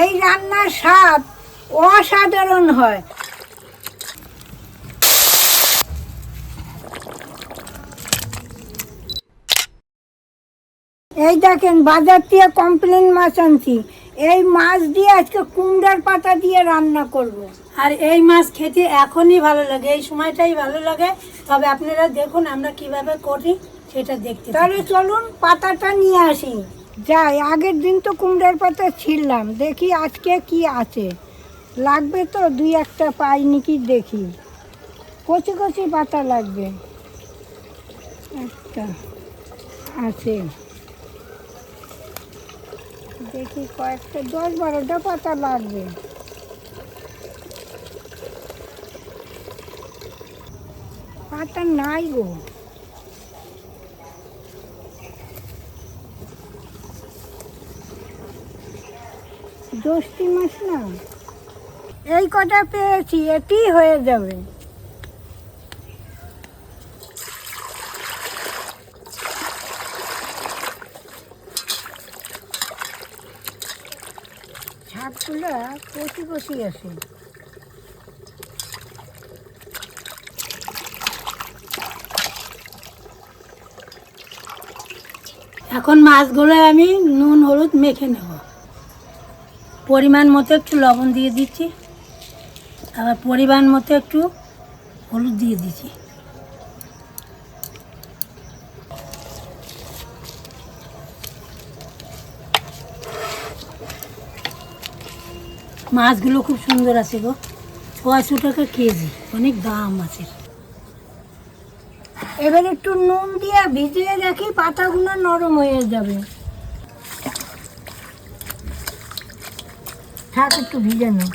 এই রান্নার স্বাদ অসাধারণ হয়। এই দেখেন বাজার থেকে কমপ্লেন মাছ আনছি। এই মাছ দিয়ে আজকে কুমড়ার পাতা দিয়ে রান্না করব। আর এই মাছ খেতে এখনই ভালো লাগে এই সময়টাই ভালো লাগে। তবে আপনারা দেখুন আমরা কীভাবে করি সেটা দেখতে তাহলে চলুন পাতাটা নিয়ে আসি। যাই, আগের দিন তো কুমড়ার পাতা ছিললাম দেখি আজকে কি আছে। লাগবে তো, দুই একটা পাই নাকি দেখি। কচি কচি পাতা লাগবে। একটা আছে। দেখি কয়েকটা, দশ বারোটা পাতা লাগবে। পাতা নাই গো। জ্যৈষ্ঠী মাস না? এই কটা পেয়েছি, এটি হয়ে যাবে। ছাপগুলো কচি কচি আছে। এখন মাছগুলো আমি নুন, হলুদ মেখে নেব। পরিমাণ মতো একটু লবণ দিয়ে দিচ্ছি। আবার পরিমাণ মতো একটু হলুদ দিয়ে দিচ্ছি। মাছগুলো খুব সুন্দর আছে গো। ছয়শো টাকা কেজি, অনেক দাম আছে এবার একটু নুন দিয়ে ভিজিয়ে রাখি পাতাগুলো নরম হয়ে যাবে। থাক একটু ভিজে নো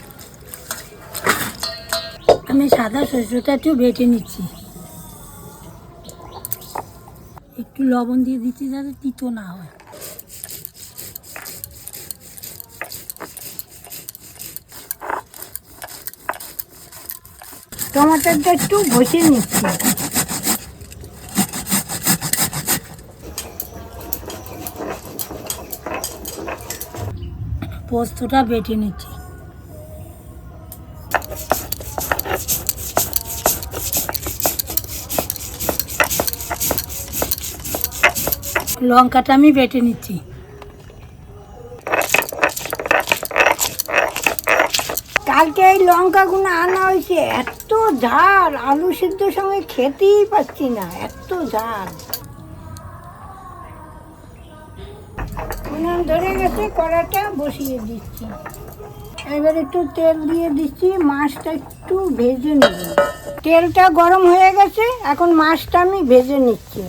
আমি সাদা শস্যটা একটু বেটে নিচ্ছি। একটু লবণ দিয়ে দিচ্ছি যাতে তিতো না হয়। টমাটোটা একটু বসিয়ে নিচ্ছি। পোস্তটা বেটে নিচ্ছি। লঙ্কাটা আমি বেটে নিচ্ছি। কালকে এই লঙ্কাগুলো আনা হয়েছে, এত ঝাল, আলু সিদ্ধ সঙ্গে খেতেই পাচ্ছি না, এত ঝাল। উনান ধরে গেছে, কড়াটা বসিয়ে দিচ্ছি। এবার একটু তেল দিয়ে দিচ্ছি, মাছটা একটু ভেজে নেব। তেলটা গরম হয়ে গেছে, এখন মাছটা আমি ভেজে নিচ্ছি।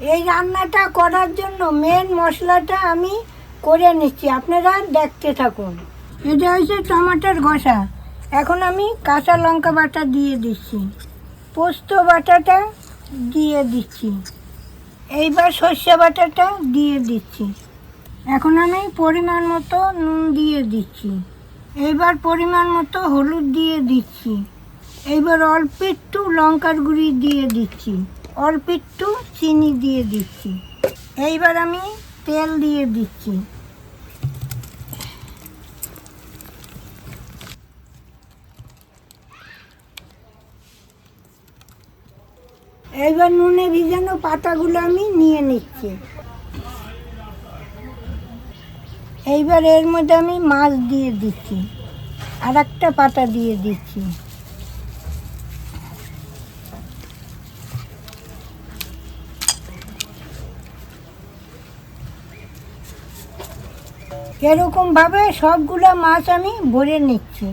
এই রান্নাটা করার জন্য মেন মশলাটা আমি করে নিচ্ছি। আপনারা দেখতে থাকুন। এটা হচ্ছে টমাটোর ঘষা। এখন আমি কাঁচা লঙ্কা বাটা দিয়ে দিচ্ছি। পোস্ত বাটাটা দিয়ে দিচ্ছি। এইবার সর্ষে বাটাটা দিয়ে দিচ্ছি। এখন আমি পরিমাণ মতো নুন দিয়ে দিচ্ছি। এইবার পরিমাণ মতো হলুদ দিয়ে দিচ্ছি। এইবার অল্প একটু লঙ্কার গুঁড়ি দিয়ে দিচ্ছি। অল্প একটু চিনি দিয়ে দিচ্ছি। এইবার আমি তেল দিয়ে দিচ্ছি। এইবার নুনে ভিজানো পাতাগুলো আমি নিয়ে নিচ্ছি। এইবার এর মধ্যে আমি মাছ দিয়ে দিচ্ছি। আর একটা পাতা দিয়ে দিচ্ছি। এরকম ভাবে সবগুলো মাছ আমি ভরে নিচ্ছি।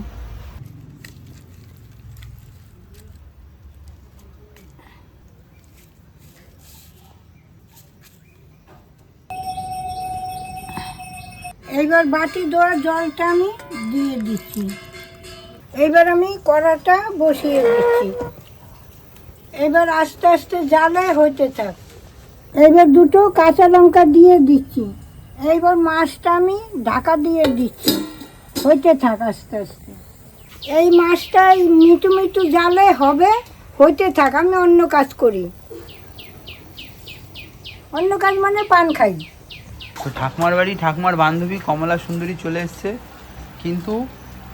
এইবার বাটি দেওয়া জলটা আমি দিয়ে দিচ্ছি। এইবার আমি কড়াটা বসিয়ে দিচ্ছি। এবার আস্তে আস্তে জ্বালায় হতে থাক। এবার দুটো কাঁচা লঙ্কা দিয়ে দিচ্ছি। এইবার মাছটা আমি ঢাকা দিয়ে দিচ্ছি। হইতে থাক আস্তে আস্তে। এই মাছটা মিটু মিটু জালে হবে হইতে থাক আমি অন্য কাজ করি। অন্য কাজ মানে পান খাই। তো ঠাকুমার বাড়ি ঠাকুমার বান্ধবী কমলা সুন্দরী চলে এসছে। কিন্তু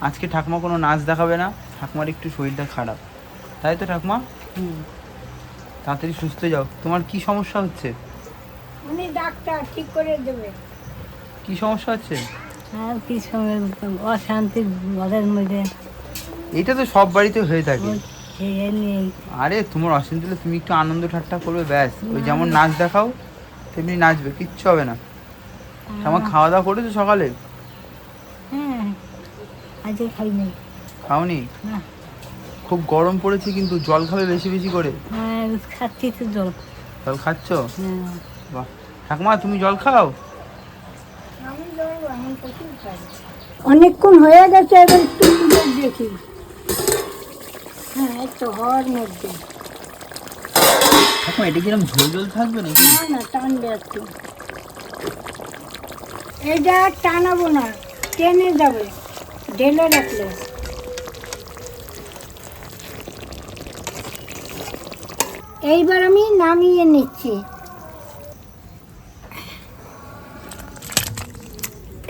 আজকে ঠাকুমা কোনো নাচ দেখাবে না ঠাকুমার একটু শরীরটা খারাপ। তাই তো ঠাকুমা? তাড়াতাড়ি সুস্থ যাও। তোমার কি সমস্যা হচ্ছে? উনি ডাক্তার ঠিক করে দেবে। কি সমস্যা হচ্ছে? আর কি অশান্তি ঘরের মধ্যে। এইটা তো সব বাড়িতে হয়ে থাকে। আরে তোমার অশান্তি হলে তুমি একটু আনন্দ ঠাট্টা করবে ব্যাস। ওই যেমন নাচ দেখাও তেমনি নাচবে কিচ্ছু হবে না। আমার খাওয়া দাওয়া করেছ সকালে? হ্যাঁ খাওনি? খুব গরম পড়েছে কিন্তু জল খাবে বেশি বেশি করে। হ্যাঁ খাচ্ছি তো জল। জল খাচ্ছ? হ্যাঁ। বাহ। ঠাকুমা তুমি জল খাও? অনেকক্ষণ হয়ে গেছে এবার একটু তুলে দেখি। হ্যাঁ তো হওয়ার মধ্যে। ঠাকুমা এটা কিরম ঝোল ঝোল থাকবে নাকি? না না টানবে একটু। এটা টানাবো না টেনে যাবে ঢেলে রাখলে। এইবার আমি নামিয়ে নিচ্ছি।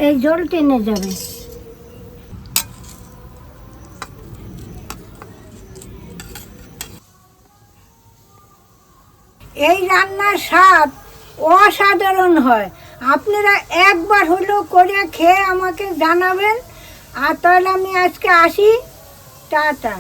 এই জল টেনে যাবে। এই রান্নার স্বাদ অসাধারণ হয়। আপনারা একবার হলেও করে খেয়ে আমাকে জানাবেন। আর তাহলে আমি আজকে আসি। টাটা।